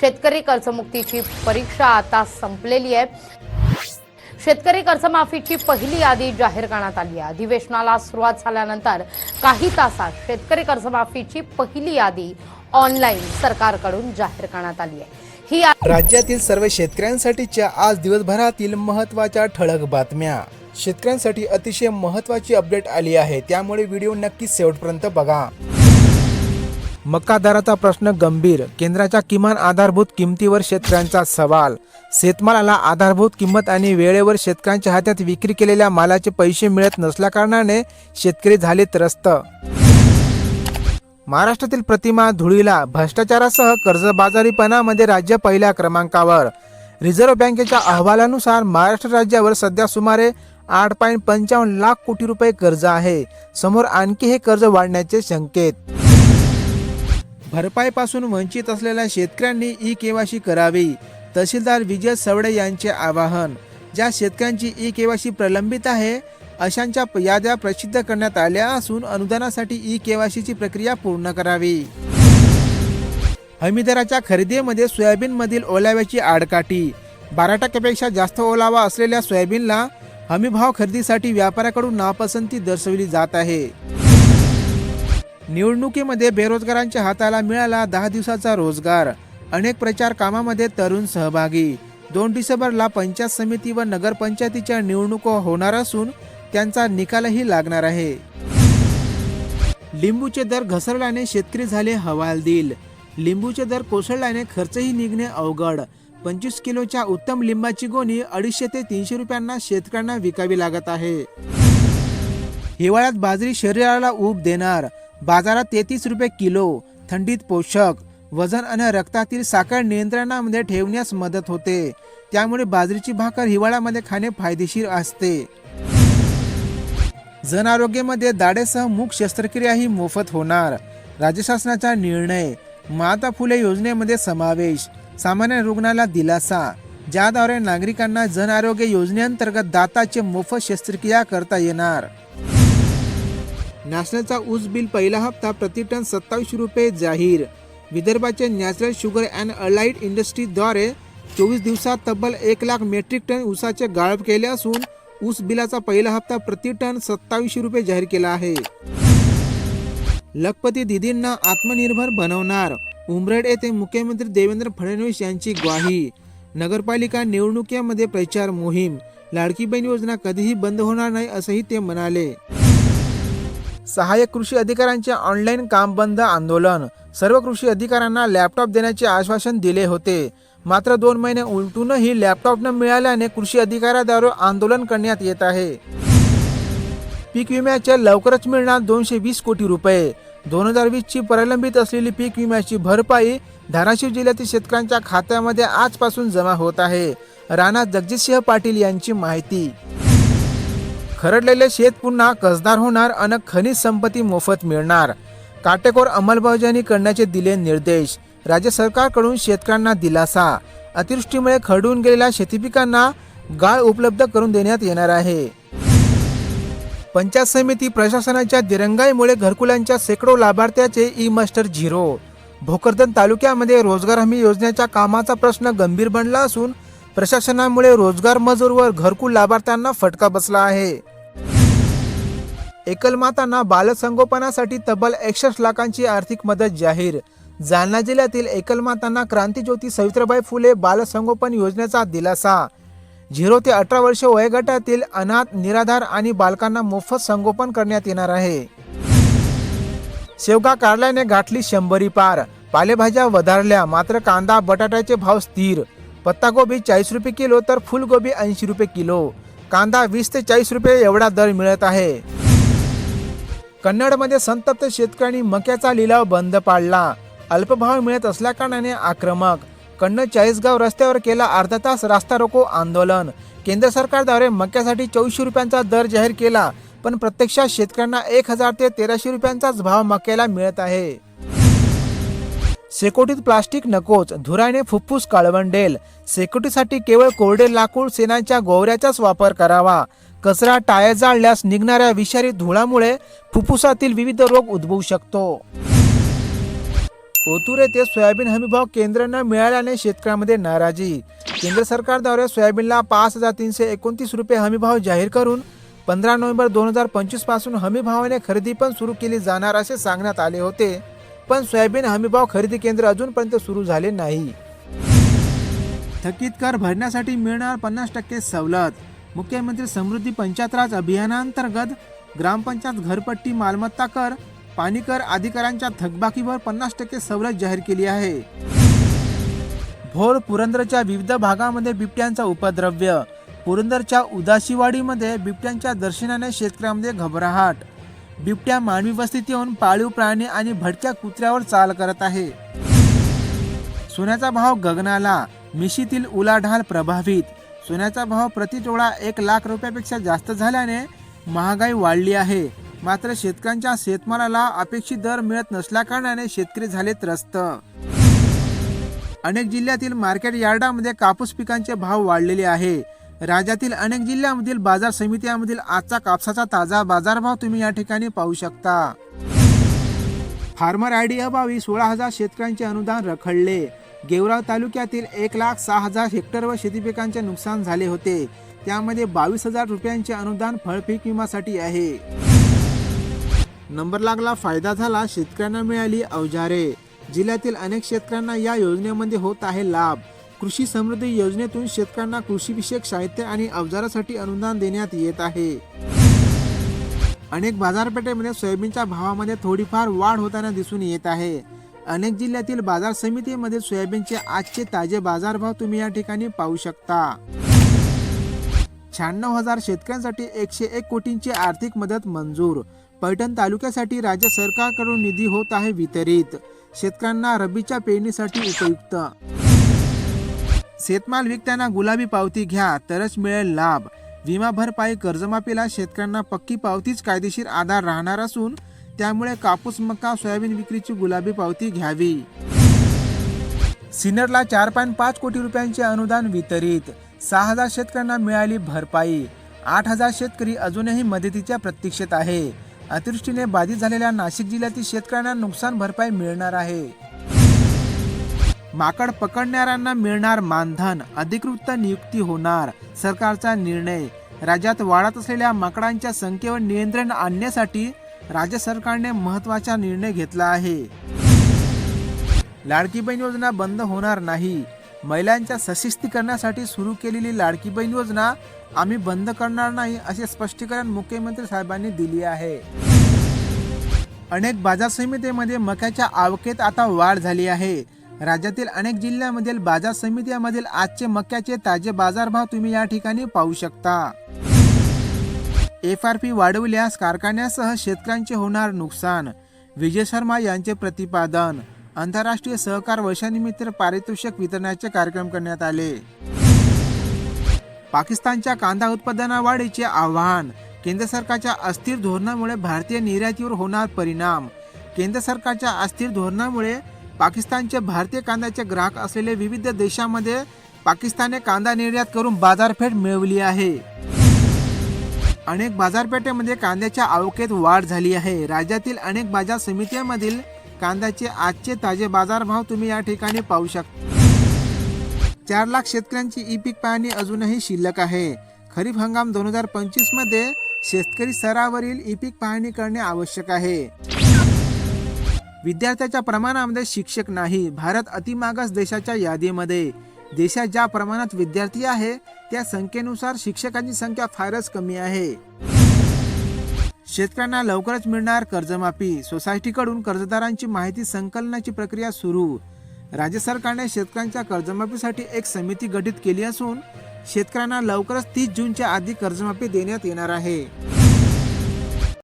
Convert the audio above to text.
शेतकरी कर्जमुक्तीची परीक्षा आता संपलेली आहे. शेतकरी कर्जमाफीची पहिली यादी जाहीर करण्यात आली आहे. अधिवेशनाला सुरुवात झाल्यानंतर काही तासात शेतकरी कर्जमाफीची पहिली यादी ऑनलाईन सरकारकडून जाहीर करण्यात आली आहे. ही राज्यातील सर्व शेतकऱ्यांसाठीच्या आज दिवसभरातील महत्त्वाच्या ठळक बातम्या. शेतकऱ्यांसाठी अतिशय महत्त्वाची अपडेट आली आहे. त्यामुळे व्हिडिओ नक्की शेवटपर्यंत बघा. मका दराचा प्रश्न गंभीर. केंद्राच्या किमान आधारभूत किमतीवर शेतकऱ्यांचा सवाल. शेतमालाला आधारभूत किंमत आणि वेळेवर शेतकऱ्यांच्या हातात विक्री केलेल्या मालाचे पैसे मिळत नसल्याकारणाने शेतकरी झाले त्रस्त. महाराष्ट्रातील प्रतिमा धुळीला भ्रष्टाचारासह कर्जबाजारीपणामध्ये राज्य पहिल्या क्रमांकावर. रिझर्व्ह बँकेच्या अहवालानुसार महाराष्ट्र राज्यावर सध्या सुमारे आठ पॉईंट पंचावन्न लाख कोटी रुपये कर्ज आहे. समोर आणखी हे कर्ज वाढण्याचे संकेत. भरपाईपासून वंचित असलेल्या शेतकऱ्यांनी ई केवायसी करावी. तहसीलदार विजय सवडे यांचे आवाहन ज्या शेतकऱ्यांची ई केवायसी प्रलंबित आहे अशांच्या याद्या प्रसिद्ध करण्यात आल्या असून अनुदानासाठी ई केवायसीची प्रक्रिया पूर्ण करावी. हमीदराच्या खरेदीमध्ये सोयाबीनमधील ओलाव्याची आडकाठी बारा टक्क्यापेक्षा जास्त ओलावा असलेल्या सोयाबीनला हमीभाव खरेदीसाठी व्यापाऱ्याकडून नापसंती दर्शवली जात आहे. निवडणुकीमध्ये बेरोजगारांच्या हाताला मिळाला दहा दिवसाचा रोजगार. अनेक प्रचार कामामध्ये तरुण सहभागी. दोन डिसेंबरला पंचायत समिती व नगरपंचायतीच्या निवडणुका होणार असून त्यांचा निकालही लागणार आहे. लिंबूचे दर घसरल्याने शेतकरी झाले हवालदिल. लिंबूचे दर कोसळल्याने खर्चही निघणे अवघड. पंचवीस किलोच्या उत्तम लिंबाची गोणी अडीचशे ते तीनशे रुपयांना शेतकऱ्यांना विकावी लागत आहे. हिवाळ्यात बाजरी शरीराला ऊब देणार. बाजारात तेहतीस रुपये किलो थंडीत पोषक वजन आणि रक्तातील साखर नियंत्रणामध्ये ठेवण्यास मदत होते. त्यामुळे बाजरीची भाकर हिवाळ्यामध्ये खाणे फायदेशीर असते. जन आरोग्यामध्ये दाढेसह मूक शस्त्रक्रियाही मोफत होणार. राज्य शासनाचा निर्णय माता फुले योजनेमध्ये समावेश सामान्य रुग्णाला दिलासा ज्याद्वारे नागरिकांना जन आरोग्य योजनेअंतर्गत दाताचे मोफत शस्त्रक्रिया करता येणार. नॅशनलचा ऊस बिल पहिला हप्ता प्रति टन रुपये जाहीर. विदर्भाचे नॅचरल शुगर अँड अलाइड इंडस्ट्रीद्वारे चोवीस दिवसात तब्बल एक लाख मेट्रिक टन ऊसाचे गाळप केले असून ऊस बिलाचा पहिला हप्ता प्रति टन सत्तावीसशे रुपये जाहीर केला आहे. लखपती दिदींना आत्मनिर्भर बनवणार उमरेड येथे मुख्यमंत्री देवेंद्र फडणवीस यांची ग्वाही. नगरपालिका निवडणुकीमध्ये प्रचार मोहीम लाडकी बहीण योजना कधीही बंद होणार नाही असंही ते म्हणाले. सहाय्यक कृषी अधिकाऱ्यांचे ऑनलाईन काम बंद आंदोलन. सर्व कृषी अधिकाऱ्यांना लॅपटॉप देण्याचे आश्वासन दिले होते. मात्र दोन महिने उलटूनही लॅपटॉप न मिळाल्याने कृषी अधिकाऱ्याद्वारे आंदोलन करण्यात येत आहे. पीक विम्याचे लवकरच मिळणार दोनशे वीस कोटी रुपये. दोन हजार वीसची प्रलंबित असलेली पीक विम्याची भरपाई धाराशिव जिल्ह्यातील शेतकऱ्यांच्या खात्यामध्ये आजपासून जमा होत आहे. राणा जगजितसिंह पाटील यांची माहिती. खरडलेले शेत पुन्हा कसदार होणार आणि खनिज संपत्ती मोफत मिळणार. काटेकोर अंमलबजावणी करण्याचे दिले निर्देश. राज्य सरकारकडून शेतकऱ्यांना दिलासा. अतिवृष्टीमुळे खरडून गेलेल्या शेतीपिकांना गाळ उपलब्ध करून देण्यात येणार आहे. पंचायत समिती प्रशासनाच्या दिरंगाईमुळे घरकुलांच्या शेकडो लाभार्थ्याचे ई मास्टर झिरो. भोकरदन तालुक्यामध्ये रोजगार हमी योजनेच्या कामाचा प्रश्न गंभीर बनला असून प्रशासनामुळे रोजगार मजूर व घरकुल लाभार्थ्यांना फटका बसला आहे. एकलमातांना बालसंगोपनासाठी तब्बल एकसष्ट लाखांची आर्थिक मदत जाहीर. जालना जिल्ह्यातील एकलमातांना क्रांतीज्योती सावित्रीबाई फुले बालसंगोपन योजनेचा दिलासा. झिरो ते अठरा वर्ष वयोगटातील अनाथ निराधार आणि बालकांना मोफत संगोपन करण्यात येणार आहे. शेवगा कारल्याने गाठली शंभरी पार. पालेभाज्या वधारल्या मात्र कांदा बटाट्याचे भाव स्थिर. पत्तागोबी चाळीस रुपये किलो तर फुलगोबी ऐंशी रुपये किलो. कांदा वीस ते चाळीस रुपये एवढा दर मिळत आहे. कन्नडमध्ये संतप्त शेतकऱ्यांनी मक्याचा लिलाव बंद पाडला. अल्पभाव मिळत असल्याकारणाने आक्रमक. कन्नड चाळीसगाव रस्त्यावर केला अर्धा तास रास्ता रोको आंदोलन. केंद्र सरकारद्वारे मक्यासाठी चौशे रुपयांचा दर जाहीर केला पण प्रत्यक्षात शेतकऱ्यांना एक हजार ते तेराशे रुपयांचाच भाव मक्याला मिळत आहे. शेकोटीत प्लास्टिक नकोच धुराने फुफ्फुस काळवंडेल. शेकोटीसाठी केवळ कोरडे लाकूड सेनाच्या गोवऱ्याचाच वापर करावा. कचरा टायर जाळल्यास निघणाऱ्या विषारी धुळामुळे फुफ्फुसातील विविध रोग उद्भवू शकतो. ओतूर येथे सोयाबीन हमीभाव केंद्र न मिळाल्याने शेतकऱ्यांमध्ये नाराजी. केंद्र सरकारद्वारे सोयाबीनला पाच हजार तीनशे एकोणतीस रुपये हमीभाव जाहीर करून पंधरा नोव्हेंबर दोन हजार पंचवीसपासून हमीभावाने खरेदी पण सुरू केली जाणार असे सांगण्यात आले होते. पण सोयाबीन हमीभाव खरेदी केंद्र अजूनपर्यंत सुरू झाले नाही. थकीत कर भरण्यासाठी मिळणार पन्नास टक्के सवलत. मुख्यमंत्री समृद्धी पंचायतराज अभियानांतर्गत ग्रामपंचायत घरपट्टी मालमत्ता कर पाणी कर अधिकाऱ्यांच्या थकबाकीवर पन्नास टक्के सवलत जाहीर केली आहे. भोर पुरंदरच्या विविध भागामध्ये बिबट्यांचा उपद्रव्य. पुरंदरच्या उदासीवाडीमध्ये बिबट्यांच्या दर्शनाने शेतकऱ्यांमध्ये घबराहट. बिबट्या मानवी वस्तीत येऊन पाळीव प्राणी आणि भटक्या कुत्र्यावर चाल करत आहे. सोन्याचा भाव गगनाला मिशीतील उलाढाल प्रभावित. सोन्याचा भाव प्रतिटोळा एक लाख रुपयापेक्षा जास्त झाल्याने महागाई वाढली आहे. मात्र शेतकऱ्यांच्या शेतमालाला अपेक्षित दर मिळत नसल्याकारणाने शेतकरी झाले त्रस्त. अनेक जिल्ह्यातील मार्केट यार्डामध्ये कापूस पिकांचे भाव वाढलेले आहे. राज्यातील अनेक जिल्ह्यामधील बाजार समित्यांमधील आजचा कापसाचा ताजा बाजारभाव तुम्ही या ठिकाणी पाहू शकता. फार्मर आयडी अभावी सोळा हजार शेतकऱ्यांचे अनुदान रखडले. गेवराव तालुक्यातील एक लाख सहा हजार हेक्टरवर शेती पिकांचे नुकसान झाले होते. त्यामध्ये बावीस हजार रुपयांचे अनुदान फळपीक विमासाठी आहे. नंबर लागला फायदा झाला शेतकऱ्यांना मिळाली अवजारे. जिल्ह्यातील अनेक शेतकऱ्यांना या योजनेमध्ये होत आहे लाभ. कृषी समृद्धी योजनेतून शेतकऱ्यांना कृषीविषयक साहित्य आणि अवजारासाठी अनुदान देण्यात येत आहे. अनेक बाजारपेठेमध्ये सोयाबीनच्या भावामध्ये थोडीफार वाढ होताना दिसून येत आहे. अनेक जिल्ह्यातील बाजार समितीमध्ये सोयाबीनचे आजचे ताजे बाजारभाव तुम्ही या ठिकाणी पाहू शकता. शहाण्णव हजार शेतकऱ्यांसाठी एकशे एक कोटींची आर्थिक मदत मंजूर. पैठण तालुक्यासाठी राज्य सरकारकडून निधी होत आहे वितरित. शेतकऱ्यांना रब्बीच्या पेरणीसाठी उपयुक्त. शेतमाल विकताना गुलाबी पावती घ्या तरच मिळेल लाभ. विमा भरपाई कर्जमाफीला शेतकऱ्यांना पक्की पावतीच कायदेशीर आधार राहणार असून त्यामुळे कापूस मका सोयाबीन विक्रीची गुलाबी पावती घ्यावी. सिनरला चार पॉईंट पाच कोटी रुपयांचे अनुदान वितरित. सहा हजार शेतकऱ्यांना मिळाली भरपाई. आठ हजार शेतकरी अजूनही मदतीच्या प्रतीक्षेत आहे. अतिवृष्टीने बाधित झालेल्या नाशिक जिल्ह्यातील शेतकऱ्यांना नुकसान भरपाई मिळणार आहे. माकड पकडणाऱ्यांना मिळणार मानधन अधिकृत नियुक्ती होणार सरकारचा निर्णय. राज्यात वाढत असलेल्या माकडांच्या संख्येवर नियंत्रण आणण्यासाठी राज्य सरकारने महत्त्वाचा निर्णय घेतला आहे. लाडकी बहीण योजना बंद होणार नाही. महिलांच्या सशक्तीकरणासाठी सुरू केलेली लाडकी बहीण योजना आम्ही बंद करणार नाही असे स्पष्टीकरण मुख्यमंत्री साहेबांनी दिली आहे. अनेक बाजार समितीमध्ये मक्याच्या आवकेत आता वाढ झाली आहे. राज्यातील अनेक जिल्ह्यामधील बाजार समित्यामधील आजचे मक्याचे ताजे बाजारभाव तुम्ही या ठिकाणी पाहू शकता. एफ आर पी वाढवल्यास कारखान्यासह शेतकऱ्यांचे होणार नुकसान. विजय शर्मा यांचे प्रतिपादन. आंतरराष्ट्रीय सहकार वर्षानिमित्त पारितोषिक वितरणाचे कार्यक्रम करण्यात आले. पाकिस्तानच्या कांदा उत्पादना वाढीचे आव्हान. केंद्र सरकारच्या अस्थिर धोरणामुळे भारतीय निर्यातीवर होणार परिणाम. केंद्र सरकारच्या अस्थिर धोरणामुळे पाकिस्तानचे भारतीय कांद्याचे ग्राहक असलेले विविध देशांमध्ये पाकिस्तानने कांदा निर्यात करून बाजारपेठ मिळवली आहे. अनेक बाजारपेठेमध्ये कांद्याच्या आवकेत वाढ झाली आहे. राज्यातील अनेक बाजार समित्यांमधील कांद्याचे आजचे ताजे बाजारभाव तुम्ही या ठिकाणी पाहू शकता चार लाख शेतकऱ्यांची ई पीक पाहणी अजूनही शिल्लक आहे. खरीप हंगाम दोन हजार पंचवीसमध्ये शेतकरी स्तरावरील ई पीक पाहणी करणे आवश्यक आहे. विद्यार्थ्याच्या प्रमाणामध्ये शिक्षक नाही. भारत अतिमागास देशाच्या यादीमध्ये. देशात ज्या प्रमाणात विद्यार्थी आहे त्या संख्येनुसार शिक्षकांची संख्या फारच कमी आहे. शेतकऱ्यांना लवकरच मिळणार कर्जमाफी. सोसायटीकडून कर्जदारांची माहिती संकलनाची प्रक्रिया सुरू. राज्य सरकारने शेतकऱ्यांच्या कर्जमाफीसाठी एक समिती गठीत केली असून शेतकऱ्यांना लवकरच तीस जूनच्या आधी कर्जमाफी देण्यात येणार आहे.